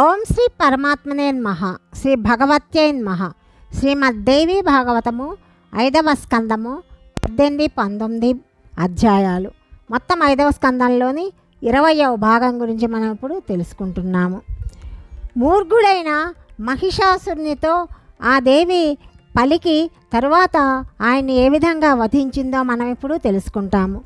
ఓం శ్రీ పరమాత్మనే మహ శ్రీ భగవత్యై మహ శ్రీమద్దేవి భాగవతము ఐదవ స్కందము పద్దెనిమిది పంతొమ్మిది అధ్యాయాలు. మొత్తం ఐదవ స్కందంలోని ఇరవయవ భాగం గురించి మనం ఇప్పుడు తెలుసుకుంటున్నాము. మూర్ఘుడైన మహిషాసురునితో ఆ దేవి పలికి తరువాత ఆయన్ని ఏ విధంగా వధించిందో మనం ఇప్పుడు తెలుసుకుంటాము.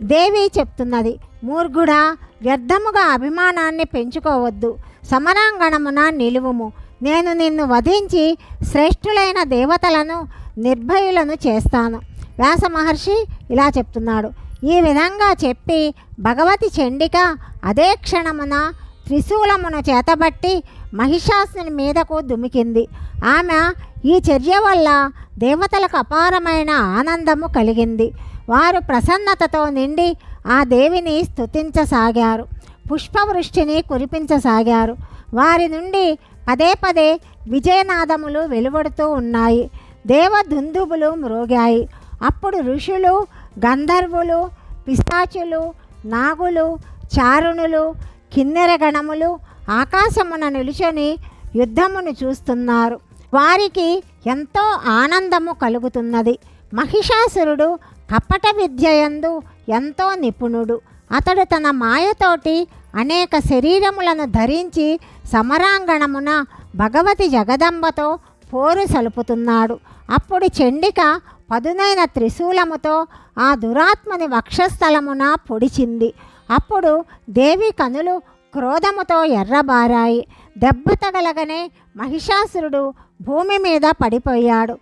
దేవి చెప్తున్నది మూర్ఘుడా వ్యర్థముగా అభిమానాన్ని పెంచుకోవద్దు సమరాంగణమున నిలువుము. నేను నిన్ను వధించి శ్రేష్ఠులైన దేవతలను నిర్భయులను చేస్తాను. వ్యాస మహర్షి ఇలా చెప్తున్నాడు ఈ విధంగా చెప్పి భగవతి చండిక అదే క్షణమున త్రిశూలమును చేతబట్టి మహిషాసుని మీదకు దుమికింది. ఆమె ఈ చర్య వల్ల దేవతలకు అపారమైన ఆనందము కలిగింది. వారు ప్రసన్నతతో నిండి ఆ దేవిని స్థుతించసాగారు పుష్పవృష్టిని కురిపించసాగారు. వారి నుండి పదే పదే విజయనాదములు వెలువడుతూ ఉన్నాయి. దేవదుందుబులు మ్రోగాయి. అప్పుడు ఋషులు గంధర్వులు పిశాచులు నాగులు చారుణులు కిన్నెరగణములు ఆకాశమున నిలుచొని యుద్ధమును చూస్తున్నారు. వారికి ఎంతో ఆనందము కలుగుతున్నది. మహిషాసురుడు కపట విద్యయందు ఎంతో నిపుణుడు. అతడు తన మాయతోటి అనేక శరీరములను ధరించి సమరాంగణమున భగవతి జగదంబతో పోరు సలుపుతున్నాడు. అప్పుడు చండిక పదునైన త్రిశూలముతో ఆ దురాత్మని వక్షస్థలమున పొడిచింది. అప్పుడు దేవి కనులు క్రోధముతో ఎర్రబారాయి. దెబ్బ తగలగనే మహిషాసురుడు భూమి మీద పడిపోయాడు.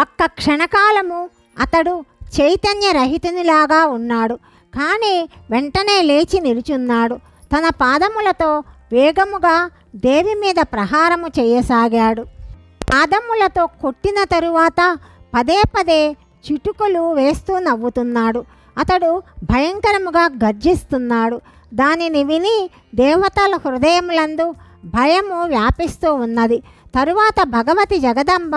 ఒక్క క్షణకాలము అతడు చైతన్యరహితునిలాగా ఉన్నాడు. కానీ వెంటనే లేచి నిలుచున్నాడు. తన పాదములతో వేగముగా దేవి మీద ప్రహారము చేయసాగాడు. పాదములతో కొట్టిన తరువాత పదే పదే చిటుకులు వేస్తూ నవ్వుతున్నాడు. అతడు భయంకరముగా గర్జిస్తున్నాడు. దానిని విని దేవతల హృదయములందు భయము వ్యాపిస్తూ ఉన్నది. తరువాత భగవతి జగదంబ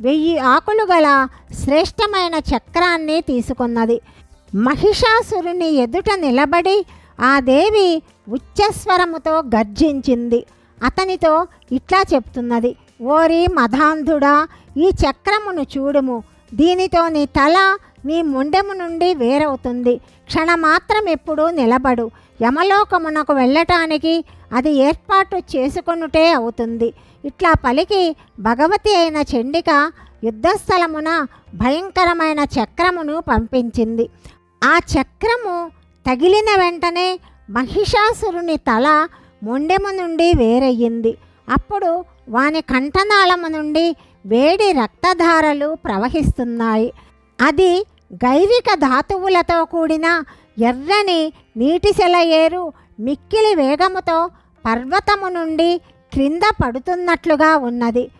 వెయ్యి ఆకులు గల శ్రేష్టమైన చక్రాన్ని తీసుకున్నది. మహిషాసురుని ఎదుట నిలబడి ఆ దేవి ఉచ్చస్వరముతో గర్జించింది. అతనితో ఇట్లా చెప్తున్నది ఓరి మధాంధుడా ఈ చక్రమును చూడుము. దీనితో నీ తల నీ ముండెము నుండి వేరవుతుంది. క్షణమాత్రం ఎప్పుడూ నిలబడు. యమలోకమునకు వెళ్ళటానికి అది ఏర్పాటు చేసుకొనుటే అవుతుంది. ఇట్లా పలికి భగవతి అయిన చండిక యుద్ధస్థలమున భయంకరమైన చక్రమును పంపించింది. ఆ చక్రము తగిలిన వెంటనే మహిషాసురుని తల మొండెము నుండి వేరయ్యింది. అప్పుడు వాని కంఠనాళము నుండి వేడి రక్తధారలు ప్రవహిస్తున్నాయి. అది గైవిక ధాతువులతో కూడిన ఎర్రని నీటి సెలయేరు మిక్కిలి వేగముతో పర్వతము నుండి క్రింద పడుతున్నట్లుగా ఉన్నది.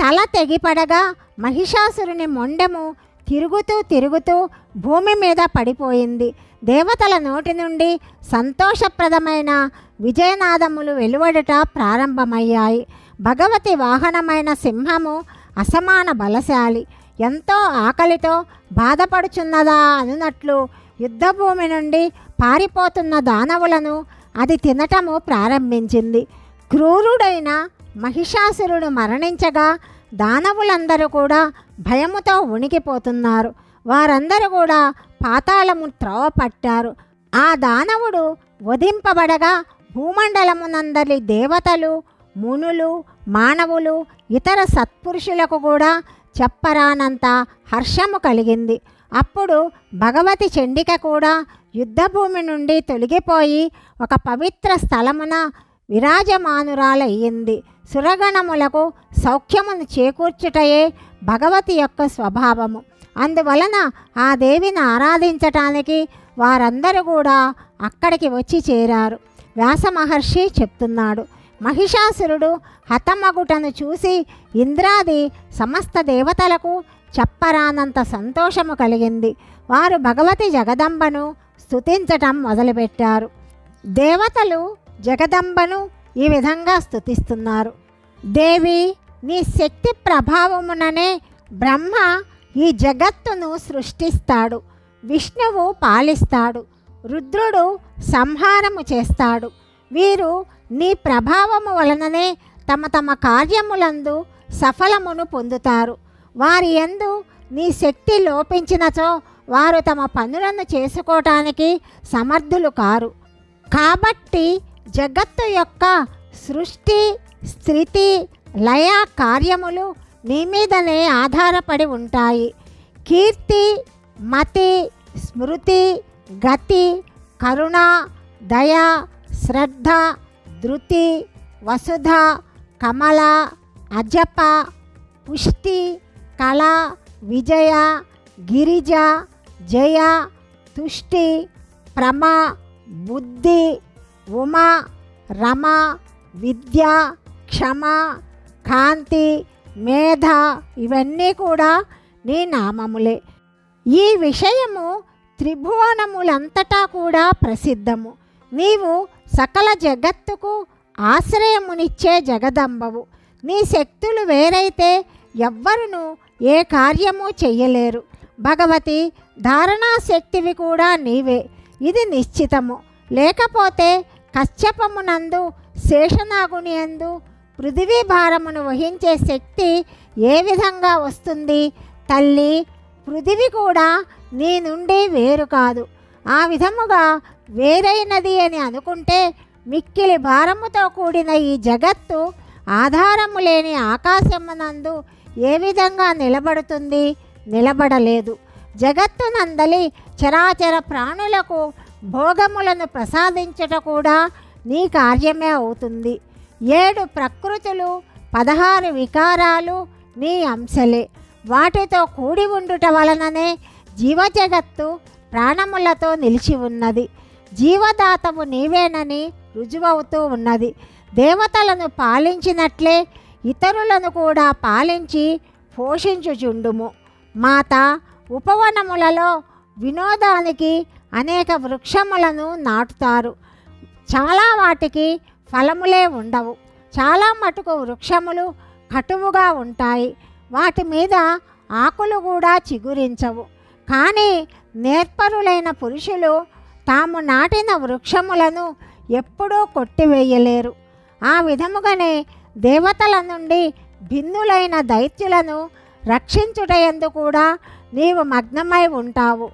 తల తెగిపడగా మహిషాసురుని మొండెము తిరుగుతూ తిరుగుతూ భూమి మీద పడిపోయింది. దేవతల నోటి నుండి సంతోషప్రదమైన విజయనాదములు వెలువడుట ప్రారంభమయ్యాయి. భగవతి వాహనమైన సింహము అసమాన బలశాలి. ఎంతో ఆకలితో బాధపడుచున్నదా అనున్నట్లు యుద్ధభూమి నుండి పారిపోతున్న దానవులను అది తినటము ప్రారంభించింది. క్రూరుడైన మహిషాసురుడు మరణించగా దానవులందరూ కూడా భయముతో ఉణికిపోతున్నారు వారందరూ కూడా పాతాళము త్రోవ పట్టారు. ఆ దానవుడు వధింపబడగా భూమండలమునందరి దేవతలు మునులు మానవులు ఇతర సత్పురుషులకు కూడా చెప్పరానంత హర్షము కలిగింది. అప్పుడు భగవతి చండిక కూడా యుద్ధభూమి నుండి తొలగిపోయి ఒక పవిత్ర స్థలమున విరాజమానురాలయ్యింది. సురగణములకు సౌఖ్యమును చేకూర్చుటయే భగవతి యొక్క స్వభావము. అందువలన ఆ దేవిని ఆరాధించటానికి వారందరూ కూడా అక్కడికి వచ్చి చేరారు. వ్యాస మహర్షి చెప్తున్నాడు మహిషాసురుడు హతమగుటను చూసి ఇంద్రాది సమస్త దేవతలకు చెప్పరానంత సంతోషము కలిగింది. వారు భగవతి జగదంబను స్థుతించటం మొదలుపెట్టారు. దేవతలు జగదంబను ఈ విధంగా స్థుతిస్తున్నారు దేవి నీ శక్తి ప్రభావముననే బ్రహ్మ ఈ జగత్తును సృష్టిస్తాడు. విష్ణువు పాలిస్తాడు. రుద్రుడు సంహారము చేస్తాడు. వీరు నీ ప్రభావము వలననే తమ తమ కార్యములందు సఫలమును పొందుతారు. వారి ఎందు నీ శక్తి లోపించినచో వారు తమ పనులను చేసుకోవటానికి సమర్థులు కారు. కాబట్టి జగత్తు యొక్క సృష్టి స్థితి లయ కార్యములు నీ మీదనే ఆధారపడి ఉంటాయి. కీర్తి మతి స్మృతి గతి కరుణ దయ శ్రద్ధ ధృతి వసుధ కమల అజప పుష్టి కళ విజయ గిరిజ జయ తుష్టి ప్రమ బుద్ధి ఉమ రమ విద్య క్షమ కాంతి మేధ ఇవన్నీ కూడా నీ నామములే. ఈ విషయము త్రిభువనములంతటా కూడా ప్రసిద్ధము. నీవు సకల జగత్తుకు ఆశ్రయమునిచ్చే జగదంబవు. నీ శక్తులు వేరైతే ఎవ్వరును ఏ కార్యము చెయ్యలేరు. భగవతి ధారణాశక్తివి కూడా నీవే. ఇది నిశ్చితము. లేకపోతే కశ్యపమునందు శేషనాగుని యందు పృథివీ భారమును వహించే శక్తి ఏ విధంగా వస్తుంది? తల్లి పృథివి కూడా నీ నుండి వేరు కాదు. ఆ విధముగా వేరైనది అని అనుకుంటే మిక్కిలి భారముతో కూడిన ఈ జగత్తు ఆధారము లేని ఆకాశమునందు ఏ విధంగా నిలబడుతుంది నిలబడలేదు. జగత్తునందలి చరాచర ప్రాణులకు భోగములను ప్రసాదించుట కూడా నీ కార్యమే అవుతుంది. ఏడు ప్రకృతులు పదహారు వికారాలు నీ అంశలే. వాటితో కూడి ఉండుట వలననే జీవజగత్తు ప్రాణములతో నిలిచి ఉన్నది. జీవదాతము నీవేనని రుజువవుతూ ఉన్నది. దేవతలను పాలించినట్లే ఇతరులను కూడా పాలించి పోషించుచుండుము. మాత ఉపవనములలో వినోదానికి అనేక వృక్షములను నాటుతారు. చాలా వాటికి ఫలములే ఉండవు. చాలా మటుకు వృక్షములు కటువుగా ఉంటాయి. వాటి మీద ఆకులు కూడా చిగురించవు. కానీ నేర్పరులైన పురుషులు తాము నాటిన వృక్షములను ఎప్పుడూ కొట్టివేయలేరు. ఆ విధముగానే దేవతల నుండి భిన్నులైన దైత్యులను రక్షించుటయందు కూడా నీవు మగ్నమై ఉంటావు.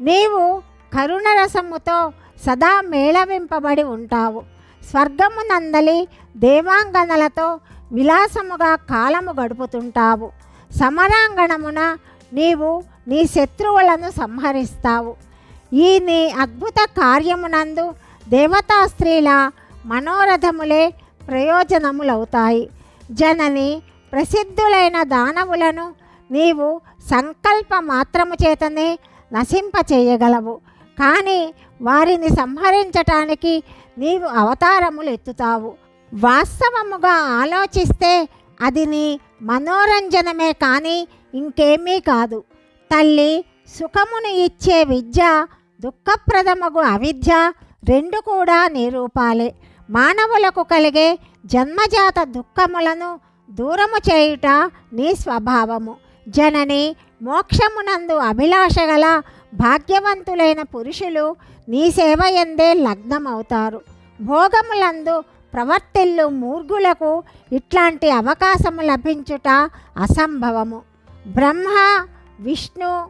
నీవు కరుణరసముతో సదా మేళవింపబడి ఉంటావు. స్వర్గము నందలి దేవాంగనలతో విలాసముగా కాలము గడుపుతుంటావు. సమరాంగణమున నీవు నీ శత్రువులను సంహరిస్తావు. ఈ నీ అద్భుత కార్యమునందు దేవతా స్త్రీల మనోరథములే ప్రయోజనములవుతాయి. జనని ప్రసిద్ధులైన దానవులను నీవు సంకల్ప మాత్రము చేతనే నశింపచేయగలవు. కానీ వారిని సంహరించటానికి నీవు అవతారములు ఎత్తుతావు వాస్తవముగా ఆలోచిస్తే అది నీ మనోరంజనమే కానీ ఇంకేమీ కాదు. తల్లి సుఖమును ఇచ్చే విద్య దుఃఖప్రదమగు అవిద్య రెండు కూడా నిరూపాలి. మానవులకు కలిగే జన్మజాత దుఃఖములను దూరము చేయుట నీ స్వభావము. జనని మోక్షమునందు అభిలాష గల భాగ్యవంతులైన పురుషులు నీ సేవ ఎందే లగ్నమవుతారు. భోగములందు ప్రవర్తిల్లు మూర్ఘులకు ఇట్లాంటి అవకాశము లభించుట అసంభవము. బ్రహ్మ విష్ణు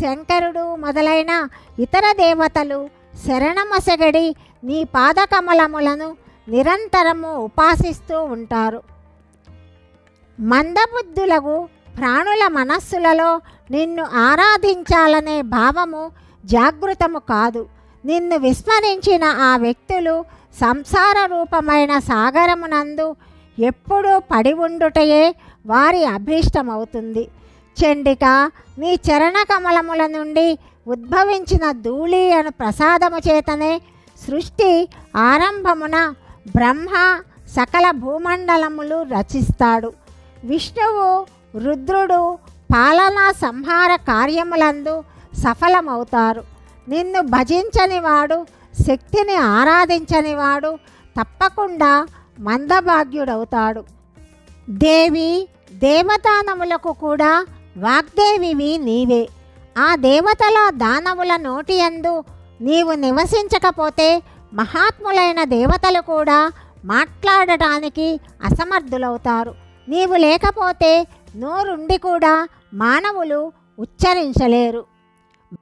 శంకరుడు మొదలైన ఇతర దేవతలు శరణమసగడి నీ పాదకమలములను నిరంతరము ఉపాసిస్తూ ఉంటారు. మందబుద్ధులకు ప్రాణుల మనస్సులలో నిన్ను ఆరాధించాలనే భావము జాగృతము కాదు. నిన్ను విస్మరించిన ఆ వ్యక్తులు సంసార రూపమైన సాగరమునందు ఎప్పుడూ పడి ఉండుటయే వారి అభీష్టమవుతుంది. చండిక నీ చరణ కమలముల నుండి ఉద్భవించిన ధూళి అను ప్రసాదము చేతనే సృష్టి ఆరంభమున బ్రహ్మ సకల భూమండలములు రచిస్తాడు. విష్ణువు రుద్రుడు పాలనా సంహార కార్యములందు సఫలమవుతారు. నిన్ను భజించని వాడు శక్తిని ఆరాధించని వాడు తప్పకుండా మందభాగ్యుడవుతాడు. దేవి దేవతానములకు కూడా వాగ్దేవివి నీవే. ఆ దేవతల దానవుల నోటియందు నీవు నివసించకపోతే మహాత్ములైన దేవతలు కూడా మాట్లాడటానికి అసమర్థులవుతారు. నీవు లేకపోతే నోరుండి కూడా మానవులు ఉచ్చరించలేరు.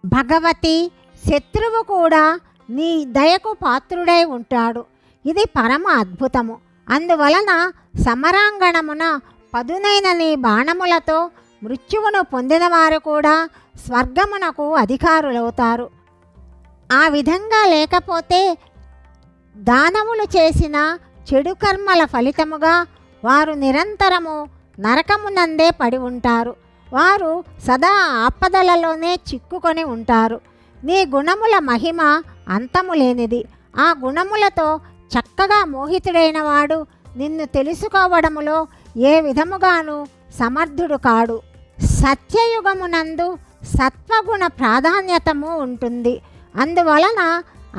భగవతి శత్రువు కూడా నీ దయకు పాత్రుడై ఉంటాడు. ఇది పరమ అద్భుతము. అందువలన సమరాంగణమున పదునైన నీ బాణములతో మృత్యువును పొందినవారు కూడా స్వర్గమునకు అధికారులవుతారు. ఆ విధంగా లేకపోతే దానములు చేసిన చెడు కర్మల ఫలితముగా వారు నిరంతరము నరకమునందే పడి ఉంటారు. వారు సదా ఆపదలలోనే చిక్కుకొని ఉంటారు. నీ గుణముల మహిమ అంతము లేనిది. ఆ గుణములతో చక్కగా మోహితుడైన వాడు నిన్ను తెలుసుకోవడములో ఏ విధముగాను సమర్థుడు కాడు. సత్యయుగమునందు సత్వగుణ ప్రాధాన్యతము ఉంటుంది. అందువలన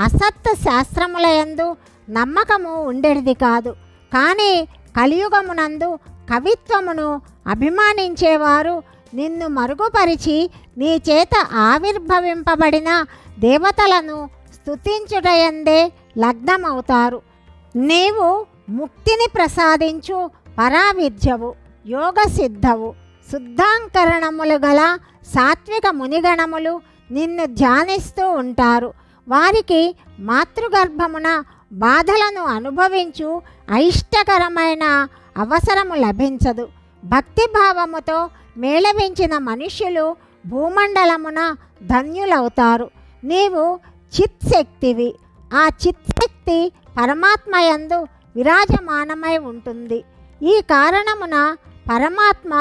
అసత్వ శాస్త్రములయందు నమ్మకము ఉండేది కాదు. కానీ కలియుగమునందు కవిత్వమును అభిమానించేవారు నిన్ను మరుగుపరిచి నీ చేత ఆవిర్భవింపబడిన దేవతలను స్తుతించుటయందే లగ్నమవుతారు. నీవు ముక్తిని ప్రసాదించు పరావిద్యవు యోగ సిద్ధవు శుద్ధాంకరణములు గల సాత్విక మునిగణములు నిన్ను ధ్యానిస్తూ ఉంటారు. వారికి మాతృగర్భమున బాధలను అనుభవించు అయిష్టకరమైన అవసరము లభించదు. భక్తిభావముతో మేళవించిన మనుష్యులు భూమండలమున ధన్యులవుతారు. నీవు చిత్శక్తివి. ఆ చిత్శక్తి పరమాత్మయందు విరాజమానమై ఉంటుంది. ఈ కారణమున పరమాత్మ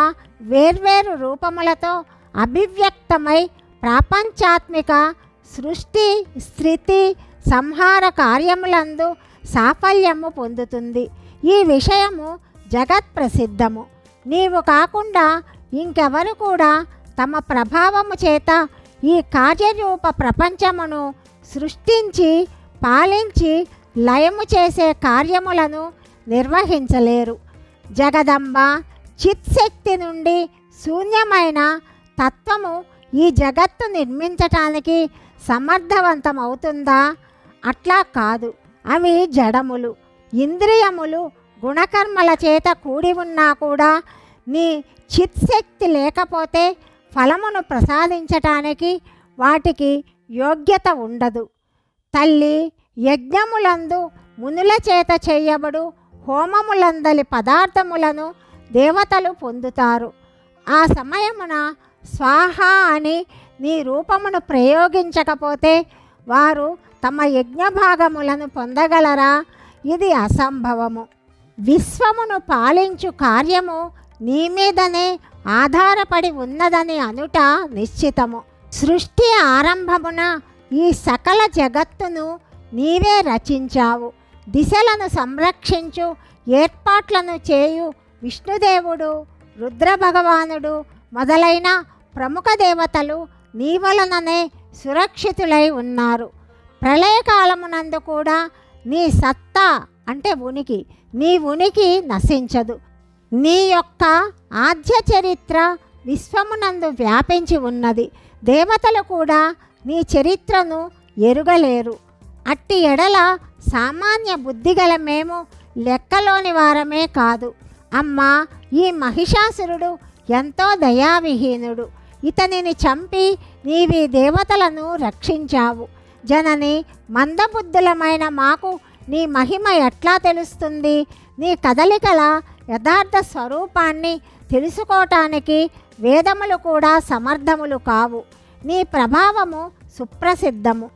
వేర్వేరు రూపములతో అభివ్యక్తమై ప్రాపంచాత్మిక సృష్టి స్థితి సంహార కార్యములందు సాఫల్యము పొందుతుంది. ఈ విషయము జగత్ ప్రసిద్ధము. నీవు కాకుండా ఇంకెవరు కూడా తమ ప్రభావము చేత ఈ కార్యరూప ప్రపంచమును సృష్టించి పాలించి లయము చేసే కార్యములను నిర్వహించలేరు. జగదంబ చిత్శక్తి నుండి శూన్యమైన తత్వము ఈ జగత్తు నిర్మించటానికి సమర్థవంతమవుతుందా? అట్లా కాదు. అవి జడములు ఇంద్రియములు గుణకర్మల చేత కూడి ఉన్నా కూడా నీ చిత్శక్తి లేకపోతే ఫలమును ప్రసాదించటానికి వాటికి యోగ్యత ఉండదు. తల్లి యజ్ఞములందు మునుల చేత చేయబడు హోమములందలి పదార్థములను దేవతలు పొందుతారు. ఆ సమయమున స్వాహ అని నీ రూపమును ప్రయోగించకపోతే వారు తమ యజ్ఞభాగములను పొందగలరా? ఇది అసంభవము. విశ్వమును పాలించు కార్యము నీ మీదనే ఆధారపడి ఉన్నదని అనుట నిశ్చితము. సృష్టి ఆరంభమున ఈ సకల జగత్తును నీవే రచించావు. దిశలను సంరక్షించు ఏర్పాట్లను చేయు విష్ణుదేవుడు రుద్రభగవానుడు మొదలైన ప్రముఖ దేవతలు నీ వలననే సురక్షితులై ఉన్నారు. ప్రళయకాలమునందు కూడా నీ సత్తా అంటే ఉనికి నీ ఉనికి నశించదు. నీ యొక్క ఆద్య చరిత్ర విశ్వమునందు వ్యాపించి ఉన్నది. దేవతలు కూడా నీ చరిత్రను ఎరుగలేరు. అట్టి ఎడల సామాన్య బుద్ధిగల మేము లెక్కలోని వారమే కాదు. అమ్మా ఈ మహిషాసురుడు ఎంతో దయావిహీనుడు. ఇతనిని చంపి నీవి దేవతలను రక్షించావు. జనని మందబుద్ధులమైన మాకు నీ మహిమ ఎట్లా తెలుస్తుంది? నీ కదలికల యథార్థ స్వరూపాన్ని తెలుసుకోవటానికి వేదములు కూడా సమర్థములు కావు. నీ ప్రభావము సుప్రసిద్ధము.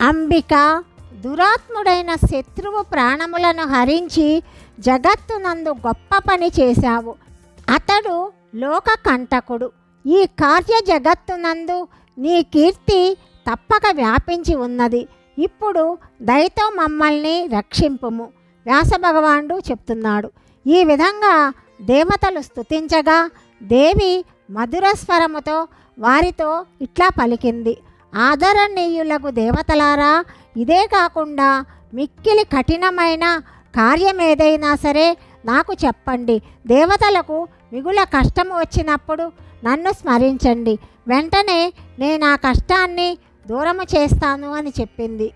అంబిక దురాత్ముడైన శత్రువు ప్రాణములను హరించి జగత్తునందు గొప్ప పని చేశావు. అతడు లోక కంటకుడు. ఈ కార్య జగత్తునందు నీ కీర్తి తప్పక వ్యాపించి ఉన్నది. ఇప్పుడు దయతో మమ్మల్ని రక్షింపుము. వ్యాసభగవానుడు చెప్తున్నాడు. ఈ విధంగా దేవతలు స్తుతించగా దేవి మధురస్వరముతో వారితో ఇట్లా పలికింది. ఆదరణీయులకు దేవతలారా ఇదే కాకుండా మిక్కిలి కఠినమైన కార్యం ఏదైనా సరే నాకు చెప్పండి. దేవతలకు మిగుల కష్టం వచ్చినప్పుడు నన్ను స్మరించండి. వెంటనే నేను ఆ కష్టాన్ని దూరము చేస్తాను అని చెప్పింది.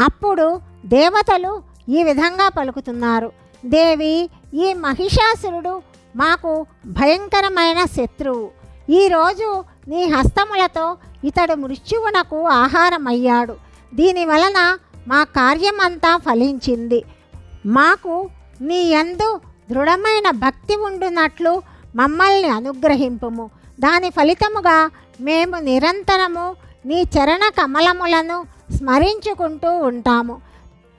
అప్పుడు దేవతలు ఈ విధంగా పలుకుతున్నారు. దేవి ఈ మహిషాసురుడు మాకు భయంకరమైన శత్రువు. ఈరోజు నీ హస్తములతో ఇతడు మృత్యువునకు ఆహారమయ్యాడు. దీని వలన మా కార్యమంతా ఫలించింది. మాకు నీ యందు దృఢమైన భక్తి ఉండునట్లు మమ్మల్ని అనుగ్రహింపుము. దాని ఫలితముగా మేము నిరంతరము నీ చరణ కమలములను స్మరించుకుంటూ ఉంటాము.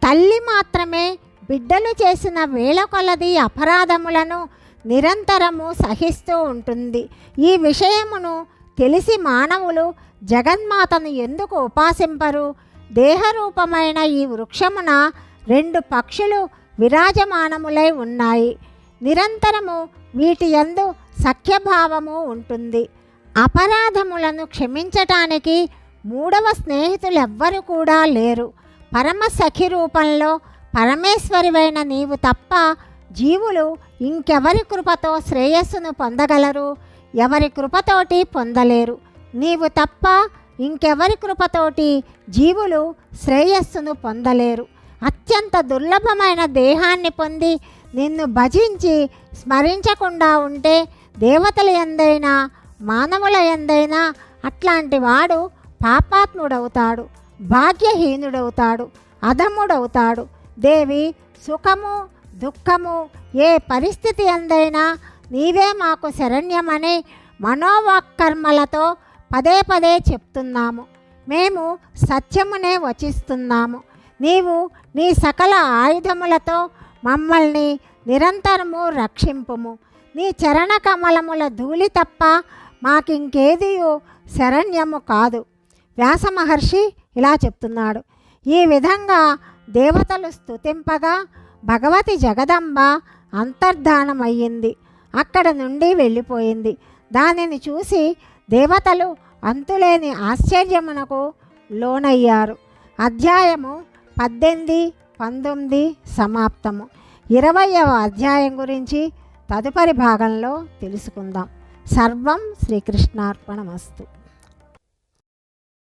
తల్లి మాత్రమే బిడ్డలు చేసిన వేల కొలది అపరాధములను నిరంతరము సహిస్తూ ఉంటుంది. ఈ విషయమును తెలిసి మానవులు జగన్మాతను ఎందుకు ఉపాసింపరు? దేహరూపమైన ఈ వృక్షమున రెండు పక్షులు విరాజమానములై ఉన్నాయి. నిరంతరము వీటి యందు సఖ్యభావము ఉంటుంది. అపరాధములను క్షమించటానికి మూడవ స్నేహితులెవ్వరు కూడా లేరు. పరమ సఖి రూపంలో పరమేశ్వరివైన నీవు తప్ప జీవులు ఇంకెవరి కృపతో శ్రేయస్సును పొందగలరు? ఎవరి కృపతోటి పొందలేరు. నీవు తప్ప ఇంకెవరి కృపతోటి జీవులు శ్రేయస్సును పొందలేరు. అత్యంత దుర్లభమైన దేహాన్ని పొంది నిన్ను భజించి స్మరించకుండా ఉంటే దేవతల ఎందైనా మానవుల ఎందైనా అట్లాంటి వాడు పాపాత్ముడవుతాడు భాగ్యహీనుడవుతాడు అధముడవుతాడు. దేవి సుఖము దుఃఖము ఏ పరిస్థితి ఎందైనా నీవే మాకు శరణ్యమని మనోవాక్కర్మలతో పదే పదే చెప్తున్నాము. మేము సత్యమునే వచిస్తున్నాము. నీవు నీ సకల ఆయుధములతో మమ్మల్ని నిరంతరము రక్షింపుము. నీ చరణ కమలముల ధూళి తప్ప మాకింకేది శరణ్యము కాదు. వ్యాస మహర్షి ఇలా చెప్తున్నాడు. ఈ విధంగా దేవతలు స్తుతింపగా భగవతి జగదంబ అంతర్ధానమయ్యింది. అక్కడ నుండి వెళ్ళిపోయింది. దానిని చూసి దేవతలు అంతులేని ఆశ్చర్యమునకు లోనయ్యారు. అధ్యాయము పద్దెనిమిది పంతొమ్మిది సమాప్తము. ఇరవయవ అధ్యాయం గురించి తదుపరి భాగంలో తెలుసుకుందాం. సర్వం శ్రీకృష్ణార్పణమస్తు.